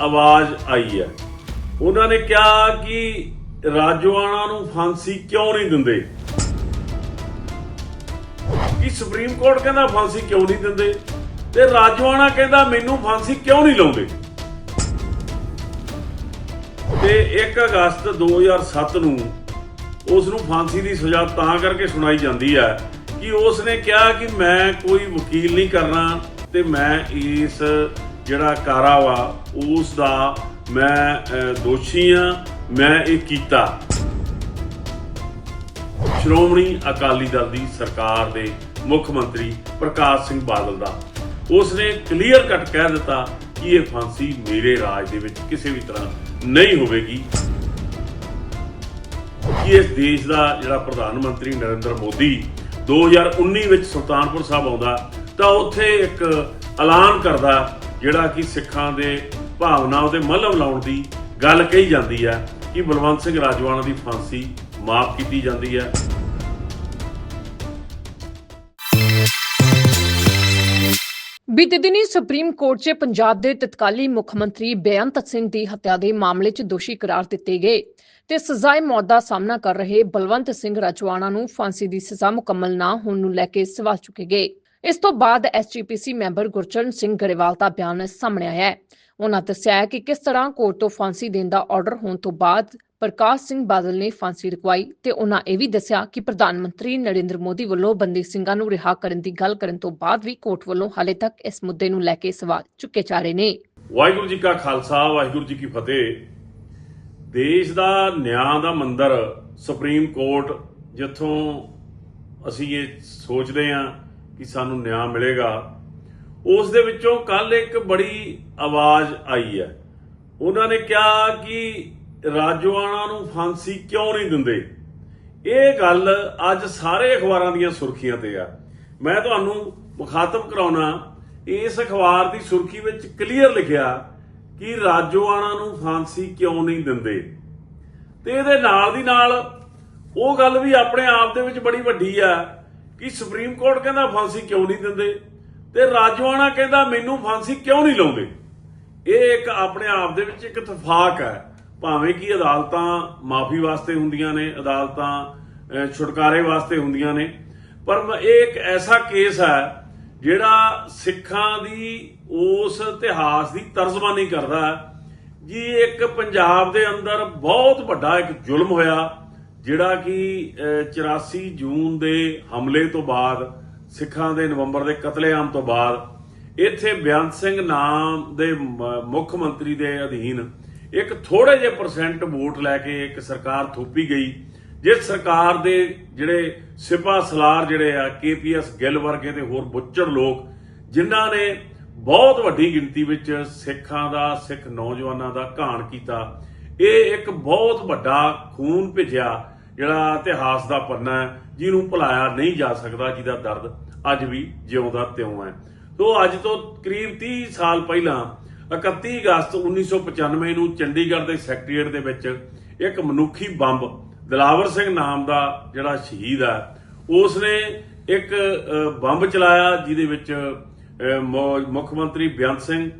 ਆਵਾਜ਼ ਆਈ ਹੈ। ਉਹਨਾਂ ਨੇ ਕਿਹਾ ਕਿ ਰਾਜਵਾਨਾ ਨੂੰ ਫਾਂਸੀ ਕਿਉਂ ਨਹੀਂ ਦਿੰਦੇ? ਕਿ ਸੁਪਰੀਮ ਕੋਰਟ ਕਹਿੰਦਾ ਫਾਂਸੀ ਕਿਉਂ ਨਹੀਂ ਦਿੰਦੇ? ਤੇ ਰਾਜਵਾਨਾ ਕਹਿੰਦਾ ਮੈਨੂੰ ਫਾਂਸੀ ਕਿਉਂ ਨਹੀਂ ਲਾਉਂਦੇ? ਤੇ 1 ਅਗਸਤ 2007 ਨੂੰ ਉਸ ਨੂੰ ਫਾਂਸੀ ਦੀ ਸਜ਼ਾ ਤਾਂ ਕਰਕੇ ਸੁਣਾਈ ਜਾਂਦੀ ਹੈ ਕਿ ਉਸ ਨੇ ਕਿਹਾ ਕਿ ਮੈਂ ਕੋਈ ਵਕੀਲ ਨਹੀਂ ਕਰਨਾ ਤੇ ਮੈਂ ਇਸ ਜਿਹੜਾ ਕਾਰਾ ਵਾ, ਉਸ ਦਾ ਮੈਂ ਦੋਸ਼ੀ ਆ ਮੈਂ ਇਹ ਕੀਤਾ। ਸ਼੍ਰੋਮਣੀ ਅਕਾਲੀ ਦਲ ਦੀ ਸਰਕਾਰ ਦੇ ਮੁੱਖ ਮੰਤਰੀ ਪ੍ਰਕਾਸ਼ ਸਿੰਘ ਬਾਦਲ ਦਾ। ਉਸ ਨੇ ਕਲੀਅਰ ਕੱਟ ਕਹਿ ਦਿੱਤਾ ਕਿ ਇਹ ਫਾਂਸੀ ਮੇਰੇ ਰਾਜ ਦੇ ਵਿੱਚ ਕਿਸੇ ਵੀ ਤਰ੍ਹਾਂ ਨਹੀਂ ਹੋਵੇਗੀ। ਕਿ ਇਸ ਦੇਸ਼ ਦਾ ਜਿਹੜਾ ਪ੍ਰਧਾਨ ਮੰਤਰੀ ਨਰਿੰਦਰ ਮੋਦੀ 2019 ਵਿੱਚ ਸੁਲਤਾਨਪੁਰ ਸਾਹਿਬ ਆਉਂਦਾ, ਤਾਂ ਉੱਥੇ ਇੱਕ ਐਲਾਨ ਕਰਦਾ ਜਿਹੜਾ ਕਿ ਸਿੱਖਾਂ ਦੇ ਭਾਵਨਾਵਾਂ ਤੇ ਮਲਮ ਲਾਉਣ ਦੀ ਗੱਲ ਕਹੀ ਜਾਂਦੀ ਹੈ ਕਿ ਬਲਵੰਤ ਸਿੰਘ ਰਾਜਵਾਨਾ ਦੀ ਫਾਂਸੀ ਮਾਫ ਕੀਤੀ ਜਾਂਦੀ ਹੈ। ਬੀਤੇ ਦਿਨੀ ਸੁਪਰੀਮ ਕੋਰਟ 'ਚ ਪੰਜਾਬ ਦੇ ਤਤਕਾਲੀ ਮੁੱਖ ਮੰਤਰੀ ਬੇਅੰਤ ਸਿੰਘ ਦੀ ਹੱਤਿਆ ਦੇ ਮਾਮਲੇ 'ਚ ਦੋਸ਼ੀ ਕਰਾਰ ਦਿੱਤੇ ਗਏ ਤੇ ਸਜ਼ਾਏ ਮੌਤ ਦਾ ਸਾਹਮਣਾ ਕਰ ਰਹੇ ਬਲਵੰਤ ਸਿੰਘ ਰਾਜਵਾਨਾ ਨੂੰ ਫਾਂਸੀ ਦੀ ਸਜ਼ਾ ਮੁਕੰਮਲ ਨਾ ਹੋਣ ਨੂੰ ਲੈ ਕੇ ਸਵਾਲ ਚੁੱਕੇ ਗਏ। ਇਸ ਤੋਂ ਬਾਅਦ ਐਸਜੀਪੀਸੀ ਮੈਂਬਰ ਗੁਰਚਰਨ ਸਿੰਘ ਗਰੇਵਾਲ ਦਾ ਬਿਆਨ ਸਾਹਮਣੇ ਆਇਆ ਹੈ। ਉਹਨਾਂ ਦੱਸਿਆ ਕਿ ਕਿਸ ਤਰ੍ਹਾਂ ਕੋਰਟ ਤੋਂ ਫਾਂਸੀ ਦੇਣ ਦਾ ਆਰਡਰ ਹੋਣ ਤੋਂ ਬਾਅਦ ਪ੍ਰਕਾਸ਼ ਸਿੰਘ ਬਾਦਲ ਨੇ ਫਾਂਸੀ ਰੁਕਵਾਈ ਤੇ ਉਹਨਾਂ ਇਹ ਵੀ ਦੱਸਿਆ ਕਿ ਪ੍ਰਧਾਨ ਮੰਤਰੀ ਨਰਿੰਦਰ ਮੋਦੀ ਵੱਲੋਂ ਬੰਦੀ ਸਿੰਘਾਂ ਨੂੰ ਰਿਹਾ ਕਰਨ ਦੀ ਗੱਲ ਕਰਨ ਤੋਂ ਬਾਅਦ ਵੀ ਕੋਰਟ ਵੱਲੋਂ ਹਾਲੇ ਤੱਕ ਇਸ ਮੁੱਦੇ ਨੂੰ ਲੈ ਕੇ ਸਵਾਲ ਚੁੱਕੇ ਜਾ ਰਹੇ ਨੇ। ਵਾਹਿਗੁਰੂ ਜੀ ਕਾ ਖਾਲਸਾ, ਵਾਹਿਗੁਰੂ ਜੀ ਕੀ ਫਤਿਹ। ਦੇਸ਼ ਦਾ, ਨਿਆਂ ਦਾ ਮੰਦਰ ਸੁਪਰੀਮ ਕੋਰਟ, ਜਿੱਥੋਂ ਅਸੀਂ ਇਹ ਸੋਚਦੇ ਹਾਂ ਕਿ ਸਾਨੂੰ ਨਿਆਂ ਮਿਲੇਗਾ। ਉਸ ਦੇ ਵਿੱਚੋਂ ਕੱਲ ਇੱਕ ਬੜੀ ਆਵਾਜ਼ ਆਈ ਹੈ। ਉਹਨਾਂ ਨੇ ਕਿਹਾ ਕਿ ਰਾਜਵਾਨਾ ਨੂੰ ਫਾਂਸੀ ਕਿਉਂ ਨਹੀਂ ਦਿੰਦੇ? ਇਹ ਗੱਲ ਅੱਜ ਸਾਰੇ ਅਖਬਾਰਾਂ ਦੀਆਂ ਸੁਰਖੀਆਂ ਤੇ ਆ। ਮੈਂ ਤੁਹਾਨੂੰ ਮੁਖਾਤਬ ਕਰਾਉਣਾ, ਇਸ ਅਖਬਾਰ ਦੀ ਸੁਰਖੀ ਵਿੱਚ ਕਲੀਅਰ ਲਿਖਿਆ ਕਿ ਰਾਜੋਆਣਾ ਨੂੰ ਫਾਂਸੀ ਕਿਉਂ ਨਹੀਂ ਦਿੰਦੇ। ਤੇ ਇਹਦੇ ਨਾਲ ਦੀ ਨਾਲ ਉਹ ਗੱਲ ਵੀ ਆਪਣੇ ਆਪ ਦੇ ਵਿੱਚ ਬੜੀ ਵੱਡੀ ਆ ਕਿ ਸੁਪਰੀਮ ਕੋਰਟ ਕਹਿੰਦਾ ਫਾਂਸੀ ਕਿਉਂ ਨਹੀਂ ਦਿੰਦੇ? ਤੇ ਰਾਜੋਆਣਾ ਕਹਿੰਦਾ ਮੈਨੂੰ ਫਾਂਸੀ ਕਿਉਂ ਨਹੀਂ ਲਾਉਂਦੇ? ਇਹ ਇੱਕ ਆਪਣੇ ਆਪ ਦੇ ਵਿੱਚ ਇੱਕ ਤਫਾਕ ਹੈ। ਭਾਵੇਂ ਕਿ ਅਦਾਲਤਾਂ ਮਾਫੀ ਵਾਸਤੇ ਹੁੰਦੀਆਂ ਨੇ, ਅਦਾਲਤਾਂ ਛੁਟਕਾਰੇ ਵਾਸਤੇ ਹੁੰਦੀਆਂ ਨੇ, ਪਰ ਇਹ ਇੱਕ ਐਸਾ ਕੇਸ ਹੈ ਜਿਹੜਾ ਸਿੱਖਾਂ ਦੀ ਉਸ ਇਤਿਹਾਸ ਦੀ ਤਰਜ਼ਮਾਨੀ ਕਰਦਾ ਜੀ ਇੱਕ ਪੰਜਾਬ ਦੇ ਅੰਦਰ ਬਹੁਤ ਵੱਡਾ ਇੱਕ ਜ਼ੁਲਮ ਹੋਇਆ। ਜਿਹੜਾ ਕਿ ਅਹ, 84 ਜੂਨ ਦੇ ਹਮਲੇ ਤੋਂ ਬਾਅਦ ਸਿੱਖਾਂ ਦੇ ਨਵੰਬਰ ਦੇ ਕਤਲੇਆਮ ਤੋਂ ਬਾਅਦ ਇੱਥੇ ਬੇਅੰਤ ਸਿੰਘ ਨਾਮ ਦੇ ਮੁੱਖ ਮੰਤਰੀ ਦੇ ਅਧੀਨ ਇੱਕ ਥੋੜੇ ਜਿਹੇ ਪਰਸੈਂਟ ਵੋਟ ਲੈ ਕੇ ਇੱਕ ਸਰਕਾਰ ਥੋਪੀ ਗਈ ਜਿਸ ਸਰਕਾਰ ਦੇ ਜਿਹੜੇ ਸਿਪਾ ਸਲਾਰ ਜਿਹੜੇ ਆ ਕੇਪੀਐਸ ਗਿੱਲ ਵਰਗੇ ਤੇ ਹੋਰ ਬੁੱਚੜ ਲੋਕ ਜਿਨ੍ਹਾਂ ਨੇ ਬਹੁਤ ਵੱਡੀ ਗਿਣਤੀ ਵਿੱਚ ਸਿੱਖਾਂ ਦਾ ਸਿੱਖ ਨੌਜਵਾਨਾਂ ਦਾ ਘਾਣ ਕੀਤਾ ਇਹ ਇੱਕ ਬਹੁਤ ਵੱਡਾ ਖੂਨ ਭਿੱਜਿਆ ਜਿਹੜਾ ਇਤਿਹਾਸ ਦਾ ਪੰਨਾ ਹੈ, ਜਿਹਨੂੰ ਭੁਲਾਇਆ ਨਹੀਂ ਜਾ ਸਕਦਾ, ਜਿਹਦਾ ਦਰਦ ਅੱਜ ਵੀ ਜਿਉਂਦਾ ਤਿਉਂ ਹੈ। ਤੋਂ ਅੱਜ ਤੋਂ ਕਰੀਬ 30 ਸਾਲ ਪਹਿਲਾਂ 31 ਅਗਸਤ 1995 ਨੂੰ ਚੰਡੀਗੜ੍ਹ ਦੇ ਸੈਕਟਰੀਏਟ ਦੇ ਵਿੱਚ ਇੱਕ ਮਨੁੱਖੀ ਬੰਬ, ਦਲਾਵਰ ਸਿੰਘ ਨਾਮ ਦਾ ਜਿਹੜਾ ਸ਼ਹੀਦ ਹੈ ਉਸ ਨੇ ਇੱਕ ਬੰਬ ਚਲਾਇਆ, ਜਿਹਦੇ ਵਿੱਚ ਮੁੱਖ ਮੰਤਰੀ ਬੇਅੰਤ ਸਿੰਘ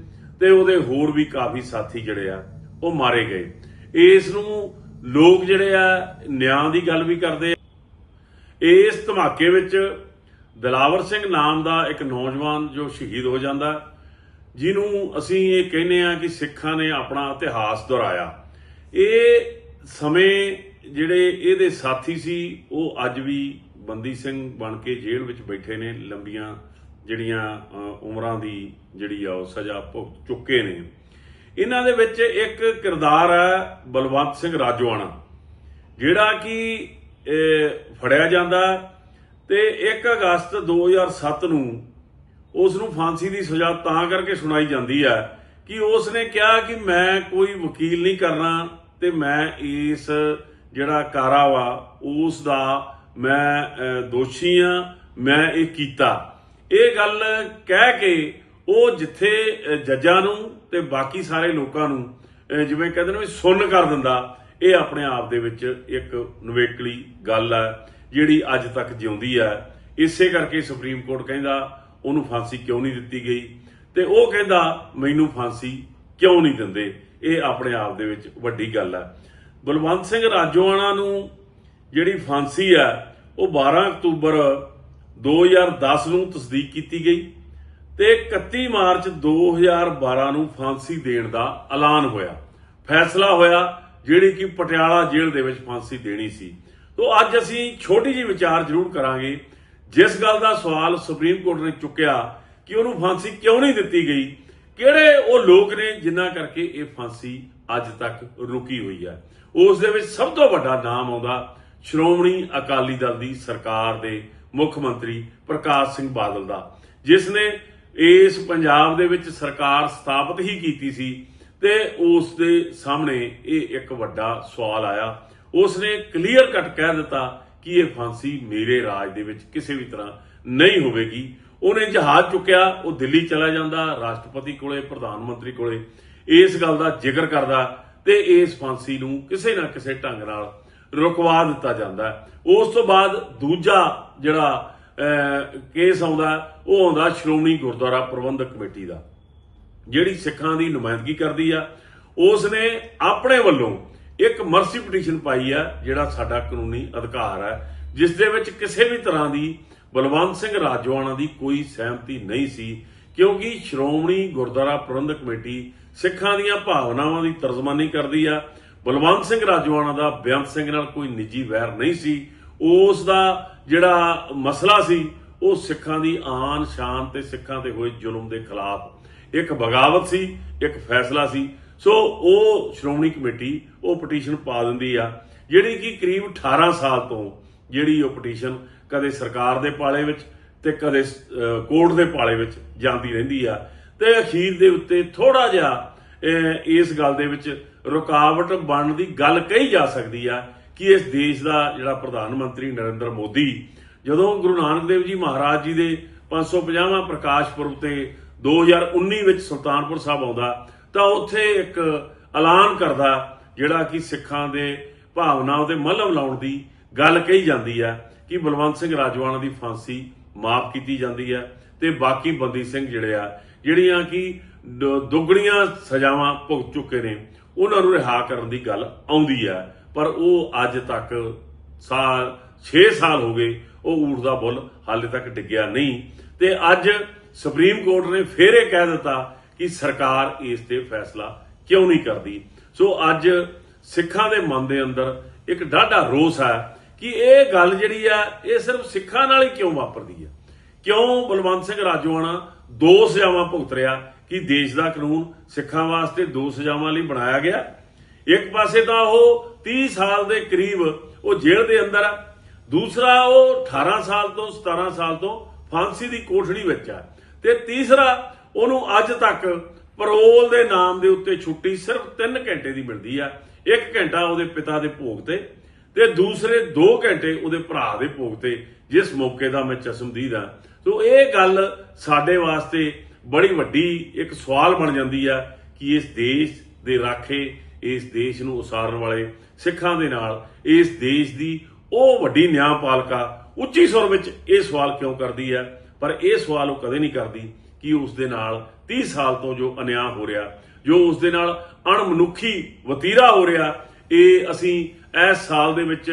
ਤੇ ਉਹਦੇ ਹੋਰ ਵੀ ਕਾਫੀ ਸਾਥੀ ਜਿਹੜੇ ਆ, ਉਹ ਮਾਰੇ ਗਏ। ਇਸ ਨੂੰ ਲੋਕ ਜਿਹੜੇ ਆ, ਨਿਆਂ ਦੀ ਗੱਲ ਵੀ ਕਰਦੇ ਆ। ਇਸ ਧਮਾਕੇ ਵਿੱਚ ਦਲਾਵਰ ਸਿੰਘ ਨਾਮ ਦਾ ਇੱਕ ਨੌਜਵਾਨ ਜੋ ਸ਼ਹੀਦ ਹੋ ਜਾਂਦਾ, ਜਿਹਨੂੰ ਅਸੀਂ ਇਹ ਕਹਿੰਦੇ ਆ ਕਿ ਸਿੱਖਾਂ ਨੇ ਆਪਣਾ ਇਤਿਹਾਸ ਦੁਹਰਾਇਆ। ਇਹ ਸਮੇਂ ਜਿਹੜੇ ਇਹਦੇ ਸਾਥੀ ਸੀ, ਉਹ ਅੱਜ ਵੀ ਬੰਦੀ ਸਿੰਘ ਬਣ ਕੇ ਜੇਲ੍ਹ ਵਿੱਚ ਬੈਠੇ ਨੇ, ਲੰਬੀਆਂ ਜਿਹੜੀਆਂ ਉਮਰਾਂ ਦੀ ਜਿਹੜੀ ਆ, ਉਹ ਸਜ਼ਾ ਭੁਗਤ ਚੁੱਕੇ ਨੇ। ਇਹਨਾਂ ਦੇ ਵਿੱਚ ਇੱਕ ਕਿਰਦਾਰ ਹੈ ਬਲਵੰਤ ਸਿੰਘ ਰਾਜੋਆਣਾ, ਜਿਹੜਾ ਕਿ ਫੜਿਆ ਜਾਂਦਾ ਤੇ 1 ਅਗਸਤ 2007 ਨੂੰ ਉਸ ਨੂੰ ਫਾਂਸੀ ਦੀ ਸਜ਼ਾ ਤਾਂ ਕਰਕੇ ਸੁਣਾਈ ਜਾਂਦੀ ਹੈ ਕਿ ਉਸ ਨੇ ਕਿਹਾ ਕਿ ਮੈਂ ਕੋਈ ਵਕੀਲ ਨਹੀਂ ਕਰਨਾ ਤੇ ਮੈਂ ਇਸ ਜਿਹੜਾ ਕਾਰਾ ਵਾ, ਉਸ ਦਾ ਮੈਂ ਦੋਸ਼ੀ ਆ ਮੈਂ ਇਹ ਕੀਤਾ। ਇਹ ਗੱਲ ਕਹਿ ਕੇ ਉਹ ਜਿੱਥੇ ਜੱਜਾਂ ਨੂੰ ਤੇ ਬਾਕੀ ਸਾਰੇ ਲੋਕਾਂ ਨੂੰ ਜਿਵੇਂ ਕਹਿੰਦੇ ਨੇ ਵੀ ਸੁੰਨ ਕਰ ਦਿੰਦਾ, ਇਹ ਆਪਣੇ ਆਪ ਦੇ ਵਿੱਚ ਇੱਕ ਨਵੇਕਲੀ ਗੱਲ ਹੈ ਜਿਹੜੀ ਅੱਜ ਤੱਕ ਜਿਉਂਦੀ ਹੈ ਇਸੇ ਕਰਕੇ ਸੁਪਰੀਮ ਕੋਰਟ ਕਹਿੰਦਾ ਉਹਨੂੰ ਫਾਂਸੀ ਕਿਉਂ ਨਹੀਂ ਦਿੱਤੀ ਗਈ? ਤੇ ਉਹ ਕਹਿੰਦਾ, ਮੈਨੂੰ ਫਾਂਸੀ ਕਿਉਂ ਨਹੀਂ ਦਿੰਦੇ? ਇਹ ਆਪਣੇ ਆਪ ਦੇ ਵਿੱਚ ਵੱਡੀ ਗੱਲ ਹੈ ਬਲਵੰਤ ਸਿੰਘ ਰਾਜੋਆਣਾ ਨੂੰ ਜਿਹੜੀ ਫਾਂਸੀ ਹੈ ਉਹ 12 ਅਕਤੂਬਰ 2010 ਨੂੰ ਤਸਦੀਕ ਕੀਤੀ ਗਈ। ਤੇ 31 ਮਾਰਚ 2012 ਨੂੰ ਫਾਂਸੀ ਦੇਣ ਦਾ ਐਲਾਨ ਹੋਇਆ। ਫੈਸਲਾ ਹੋਇਆ ਜਿਹੜੀ ਕਿ ਪਟਿਆਲਾ ਜੇਲ੍ਹ ਦੇ ਵਿੱਚ ਫਾਂਸੀ ਦੇਣੀ ਸੀ। ਤੋਂ ਅੱਜ ਅਸੀਂ ਛੋਟੀ ਜਿਹੀ ਵਿਚਾਰ ਜ਼ਰੂਰ ਕਰਾਂਗੇ। ਜਿਸ ਗੱਲ ਦਾ ਸਵਾਲ ਸੁਪਰੀਮ ਕੋਰਟ ਨੇ ਚੁੱਕਿਆ ਕਿ ਉਹਨੂੰ ਫਾਂਸੀ ਕਿਉਂ ਨਹੀਂ ਦਿੱਤੀ ਗਈ, ਕਿਹੜੇ ਉਹ ਲੋਕ ਨੇ ਜਿਨ੍ਹਾਂ ਕਰਕੇ ਇਹ ਫਾਂਸੀ ਅੱਜ ਤੱਕ ਰੁਕੀ ਹੋਈ ਹੈ। ਉਸ ਦੇ ਵਿੱਚ ਸਭ ਤੋਂ ਵੱਡਾ ਨਾਮ ਆਉਂਦਾ ਸ਼੍ਰੋਮਣੀ ਅਕਾਲੀ ਦਲ ਦੀ ਸਰਕਾਰ ਦੇ ਮੁੱਖ ਮੰਤਰੀ ਪ੍ਰਕਾਸ਼ ਸਿੰਘ ਬਾਦਲ ਦਾ, ਜਿਸ ਨੇ ਇਸ ਪੰਜਾਬ ਦੇ ਵਿੱਚ ਸਰਕਾਰ ਸਥਾਪਿਤ ਹੀ ਕੀਤੀ ਸੀ ਤੇ ਉਸ ਦੇ ਸਾਹਮਣੇ ਇਹ ਇੱਕ ਵੱਡਾ ਸਵਾਲ ਆਇਆ। ਉਸ ਨੇ ਕਲੀਅਰ ਕੱਟ ਕਹਿ ਦਿੱਤਾ ਕਿ ਇਹ ਫਾਂਸੀ ਮੇਰੇ ਰਾਜ ਦੇ ਵਿੱਚ ਕਿਸੇ ਵੀ ਤਰ੍ਹਾਂ ਨਹੀਂ ਹੋਵੇਗੀ। ਉਹਨੇ ਜਹਾਜ਼ ਚੁੱਕਿਆ, ਉਹ ਦਿੱਲੀ ਚਲਾ ਜਾਂਦਾ, ਰਾਸ਼ਟਰਪਤੀ ਕੋਲੇ, ਪ੍ਰਧਾਨ ਮੰਤਰੀ ਕੋਲੇ। ਇਸ ਗੱਲ ਦਾ ਜ਼ਿਕਰ ਕਰਦਾ ਤੇ ਇਸ ਫਾਂਸੀ ਨੂੰ ਕਿਸੇ ਨਾ ਕਿਸੇ ਢੰਗ ਨਾਲ ਰੁਕਵਾ ਦਿੱਤਾ ਜਾਂਦਾ। ਉਸ ਤੋਂ ਬਾਅਦ ਦੂਜਾ ਜਿਹੜਾ ਕੇਸ ਆਉਂਦਾ, ਉਹ ਆਉਂਦਾ ਸ਼੍ਰੋਮਣੀ ਗੁਰਦੁਆਰਾ ਪ੍ਰਬੰਧਕ ਕਮੇਟੀ ਦਾ, ਜਿਹੜੀ ਸਿੱਖਾਂ ਦੀ ਨੁਮਾਇੰਦਗੀ ਕਰਦੀ ਆ। ਉਸ ਨੇ ਆਪਣੇ ਵੱਲੋਂ ਇੱਕ ਮਰਸੀ ਪਟੀਸ਼ਨ ਪਾਈ ਆ, ਜਿਹੜਾ ਸਾਡਾ ਕਾਨੂੰਨੀ ਅਧਿਕਾਰ ਹੈ ਜਿਸ ਦੇ ਵਿੱਚ ਕਿਸੇ ਵੀ ਤਰ੍ਹਾਂ ਦੀ ਬਲਵੰਤ ਸਿੰਘ ਰਾਜੋਆਣਾ ਦੀ ਕੋਈ ਸਹਿਮਤੀ ਨਹੀਂ ਸੀ, ਕਿਉਂਕਿ ਸ਼੍ਰੋਮਣੀ ਗੁਰਦੁਆਰਾ ਪ੍ਰਬੰਧਕ ਕਮੇਟੀ ਸਿੱਖਾਂ ਦੀਆਂ ਭਾਵਨਾਵਾਂ ਦੀ ਤਰਜਮਾਨੀ ਕਰਦੀ ਆ। ਬਲਵੰਤ ਸਿੰਘ ਰਾਜੋਆਣਾ ਦਾ ਬੇਅੰਤ ਸਿੰਘ ਨਾਲ ਕੋਈ ਨਿੱਜੀ ਵੈਰ ਨਹੀਂ ਸੀ। ਉਸ ਦਾ ਜਿਹੜਾ ਮਸਲਾ ਸੀ, ਉਹ ਸਿੱਖਾਂ ਦੀ ਆਨ ਸ਼ਾਨ ਤੇ ਸਿੱਖਾਂ ਤੇ ਹੋਏ ਜ਼ੁਲਮ ਦੇ ਖਿਲਾਫ ਇੱਕ ਬਗਾਵਤ ਸੀ, ਇੱਕ ਫੈਸਲਾ ਸੀ। ਸੋ ਉਹ ਸ਼੍ਰੋਮਣੀ ਕਮੇਟੀ, ਉਹ ਪਟੀਸ਼ਨ ਪਾ ਦਿੰਦੀ ਆ, ਜਿਹੜੀ ਕਿ ਕਰੀਬ 18 ਸਾਲ ਤੋਂ ਜਿਹੜੀ ਉਹ ਪਟੀਸ਼ਨ ਕਦੇ ਸਰਕਾਰ ਦੇ ਪਾਲੇ ਵਿੱਚ ਤੇ ਕਦੇ ਕੋਰਟ ਦੇ ਪਾਲੇ ਵਿੱਚ ਜਾਂਦੀ ਰਹਿੰਦੀ ਆ। ਤੇ ਅਖੀਰ ਦੇ ਉੱਤੇ ਥੋੜਾ ਜਿਹਾ ਇਸ ਗੱਲ ਦੇ ਵਿੱਚ ਰੁਕਾਵਟ ਬਣਨ ਦੀ ਗੱਲ ਕਹੀ ਜਾ ਸਕਦੀ ਆ ਕਿ ਇਸ ਦੇਸ਼ ਦਾ ਜਿਹੜਾ ਪ੍ਰਧਾਨ ਮੰਤਰੀ ਨਰਿੰਦਰ ਮੋਦੀ, ਜਦੋਂ ਗੁਰੂ ਨਾਨਕ ਦੇਵ ਜੀ ਮਹਾਰਾਜ ਜੀ ਦੇ 550ਵਾਂ ਪ੍ਰਕਾਸ਼ ਪੁਰਬ ਤੇ 2019 ਵਿੱਚ ਸੁਲਤਾਨਪੁਰ ਸਾਹਿਬ ਆਉਂਦਾ, ਤਾਂ ਉੱਥੇ ਇੱਕ ਐਲਾਨ ਕਰਦਾ, ਜਿਹੜਾ ਕਿ ਸਿੱਖਾਂ ਦੇ ਭਾਵਨਾਵਾਂ ਤੇ ਮੱਲਮ ਲਾਉਣ ਦੀ ਗੱਲ ਕਹੀ ਜਾਂਦੀ ਹੈ ਕਿ ਬਲਵੰਤ ਸਿੰਘ ਰਾਜਵਾਨਾ ਦੀ ਫਾਂਸੀ ਮਾਫ ਕੀਤੀ ਜਾਂਦੀ ਹੈ ਤੇ ਬਾਕੀ ਬੰਦੀ ਸਿੰਘ ਜਿਹੜੇ ਆ, ਜਿਹੜੀਆਂ ਕਿ ਦੁੱਗਣੀਆਂ ਸਜ਼ਾਵਾਂ ਭੁਗਤ ਚੁੱਕੇ ਨੇ, ਉਹਨਾਂ ਨੂੰ ਰਿਹਾ ਕਰਨ ਦੀ ਗੱਲ ਆਉਂਦੀ ਹੈ ਪਰ ਉਹ ਅੱਜ ਤੱਕ ਸਾਲ 6 ਸਾਲ ਹੋ ਗਏ, ਉਹ ਊਠ ਦਾ ਬੁੱਲ ਹਾਲੇ ਤੱਕ ਡਿੱਗਿਆ ਨਹੀਂ। ਤੇ ਅੱਜ ਸੁਪਰੀਮ ਕੋਰਟ ਨੇ ਫੇਰ ਇਹ ਕਹਿ ਦਿੱਤਾ ਕਿ ਸਰਕਾਰ ਇਸ ਤੇ ਫੈਸਲਾ ਕਿਉਂ ਨਹੀਂ ਕਰਦੀ। ਸੋ ਅੱਜ ਸਿੱਖਾਂ ਦੇ ਮਨ ਦੇ ਅੰਦਰ ਇੱਕ ਡਾਢਾ ਰੋਸ ਹੈ ਕਿ ਇਹ ਗੱਲ ਜਿਹੜੀ ਆ, ਇਹ ਸਿਰਫ ਸਿੱਖਾਂ ਨਾਲ ਹੀ ਕਿਉਂ ਵਾਪਰਦੀ ਹੈ ਕਿਉਂ ਬਲਵੰਤ ਸਿੰਘ ਰਾਜੋਆਣਾ ਦੋ ਸਜ਼ਾਵਾਂ ਭੁਗਤ ਰਿਹਾ ਕਿ ਦੇਸ਼ ਦਾ ਕਾਨੂੰਨ ਸਿੱਖਾਂ ਵਾਸਤੇ ਦੋ ਸਜ਼ਾਵਾਂ ਲਈ ਬਣਾਇਆ ਗਿਆ ਇੱਕ ਪਾਸੇ ਤਾਂ ਉਹ 30 ਸਾਲ ਦੇ ਕਰੀਬ ਉਹ ਜੇਲ੍ਹ ਦੇ ਅੰਦਰ ਆ। ਦੂਸਰਾ ਉਹ 18 ਸਾਲ ਤੋਂ 17 ਸਾਲ ਤੋਂ ਫਾਂਸੀ ਦੀ ਕੋਠੜੀ ਵਿੱਚ ਆ। ਤੇ ਤੀਸਰਾ ਉਹਨੂੰ ਅੱਜ ਤੱਕ ਪਰੋਲ ਦੇ ਨਾਮ ਦੇ ਉੱਤੇ ਛੁੱਟੀ ਸਿਰਫ 3 ਘੰਟੇ ਦੀ ਮਿਲਦੀ ਆ। ਇੱਕ ਘੰਟਾ ਉਹਦੇ ਪਿਤਾ ਦੇ ਭੋਗ ਤੇ ਤੇ ਦੂਸਰੇ 2 ਘੰਟੇ ਉਹਦੇ ਭਰਾ ਦੇ ਭੋਗ ਤੇ, ਜਿਸ ਮੌਕੇ ਦਾ ਮੈਂ ਚਸ਼ਮਦੀਦ ਆ। ਸੋ ਇਹ ਗੱਲ ਸਾਡੇ ਵਾਸਤੇ ਬੜੀ ਵੱਡੀ ਇੱਕ ਸਵਾਲ ਬਣ ਜਾਂਦੀ ਆ ਕਿ ਇਸ ਦੇਸ਼ ਦੇ ਰਾਖੇ ਇਸ ਦੇਸ਼ ਨੂੰ ਉਸਾਰਨ ਵਾਲੇ ਸਿੱਖਾਂ ਦੇ ਨਾਲ, ਇਸ ਦੇਸ਼ ਦੀ ਉਹ ਵੱਡੀ ਨਿਆਂਪਾਲਕਾ ਉੱਚੀ ਸੁਰ ਵਿੱਚ ਇਹ ਸਵਾਲ ਕਿਉਂ ਕਰਦੀ ਹੈ? ਪਰ ਇਹ ਸਵਾਲ ਉਹ ਕਦੇ ਨਹੀਂ ਕਰਦੀ ਕਿ ਉਸ ਦੇ ਨਾਲ 30 ਸਾਲ ਤੋਂ ਜੋ ਅਨਿਆਂ ਹੋ ਰਿਹਾ, ਜੋ ਉਸ ਦੇ ਨਾਲ ਅਣਮਨੁੱਖੀ ਵਤੀਰਾ ਹੋ ਰਿਹਾ, ਇਹ ਅਸੀਂ ਇਸ ਸਾਲ ਦੇ ਵਿੱਚ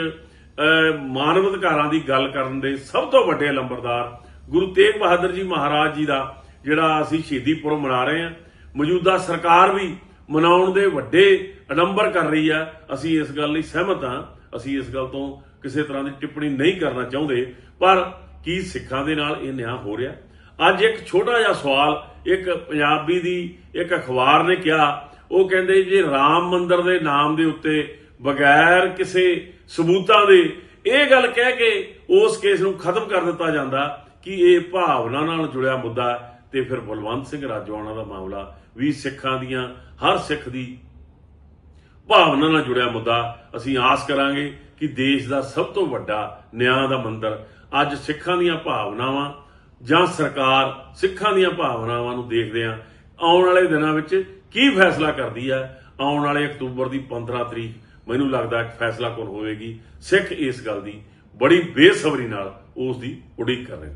ਮਾਨਵ ਅਧਿਕਾਰਾਂ ਦੀ ਗੱਲ ਕਰਨ ਦੇ ਸਭ ਤੋਂ ਵੱਡੇ ਲੰਬਰਦਾਰ ਗੁਰੂ ਤੇਗ ਬਹਾਦਰ ਜੀ ਮਹਾਰਾਜ ਜੀ ਦਾ ਜਿਹੜਾ ਅਸੀਂ ਸ਼ਹੀਦੀ ਪੁਰਬ ਮਨਾ ਰਹੇ ਹਾਂ, ਮੌਜੂਦਾ ਸਰਕਾਰ ਵੀ ਮਨਾਉਣ ਦੇ ਵੱਡੇ ਅਡੰਬਰ ਕਰ ਰਹੀ ਆ। ਅਸੀਂ ਇਸ ਗੱਲ ਲਈ ਸਹਿਮਤ ਹਾਂ। ਅਸੀਂ ਇਸ ਗੱਲ ਤੋਂ ਕਿਸੇ ਤਰ੍ਹਾਂ ਦੀ ਟਿੱਪਣੀ ਨਹੀਂ ਕਰਨਾ ਚਾਹੁੰਦੇ। ਪਰ ਕੀ ਸਿੱਖਾਂ ਦੇ ਨਾਲ ਇਹ ਨਿਆਂ ਹੋ ਰਿਹਾ? ਅੱਜ ਇੱਕ ਛੋਟਾ ਜਿਹਾ ਸਵਾਲ ਇੱਕ ਪੰਜਾਬੀ ਦੀ ਇੱਕ ਅਖਬਾਰ ਨੇ ਕਿਹਾ। ਉਹ ਕਹਿੰਦੇ ਜੇ ਰਾਮ ਮੰਦਰ ਦੇ ਨਾਮ ਦੇ ਉੱਤੇ ਬਗੈਰ ਕਿਸੇ ਸਬੂਤਾਂ ਦੇ ਇਹ ਗੱਲ ਕਹਿ ਕੇ ਉਸ ਕੇਸ ਨੂੰ ਖਤਮ ਕਰ ਦਿੱਤਾ ਜਾਂਦਾ, ਕਿ ਇਹ ਭਾਵਨਾ ਨਾਲ ਜੁੜਿਆ ਮੁੱਦਾ? ਹੈ ਤੇ ਫਿਰ ਬਲਵੰਤ ਸਿੰਘ ਰਾਜੋਆਣਾ ਦਾ ਮਾਮਲਾ ਵੀ ਸਿੱਖਾਂ ਦੀਆਂ, ਹਰ ਸਿੱਖ ਦੀ ਭਾਵਨਾ ਨਾਲ ਜੁੜਿਆ ਮੁੱਦਾ ਅਸੀਂ ਆਸ ਕਰਾਂਗੇ ਕਿ ਦੇਸ਼ ਦਾ ਸਭ ਤੋਂ ਵੱਡਾ ਨਿਆਂ ਦਾ ਮੰਦਰ ਅੱਜ ਸਿੱਖਾਂ ਦੀਆਂ ਭਾਵਨਾਵਾਂ ਜਾਂ ਸਰਕਾਰ ਸਿੱਖਾਂ ਦੀਆਂ ਭਾਵਨਾਵਾਂ ਨੂੰ ਦੇਖਦੇ ਆ ਆਉਣ ਵਾਲੇ ਦਿਨਾਂ ਵਿੱਚ ਕੀ ਫੈਸਲਾ ਕਰਦੀ ਹੈ? ਆਉਣ ਵਾਲੇ ਅਕਤੂਬਰ ਦੀ 15 ਤਰੀਕ ਮੈਨੂੰ ਲੱਗਦਾ ਇੱਕ ਫੈਸਲਾ ਕੋਲ ਹੋਵੇਗੀ। ਸਿੱਖ ਇਸ ਗੱਲ ਦੀ ਬੜੀ ਬੇਸਬਰੀ ਨਾਲ ਉਸ ਦੀ ਉਡੀਕ ਕਰ ਰਹੇ ਨੇ।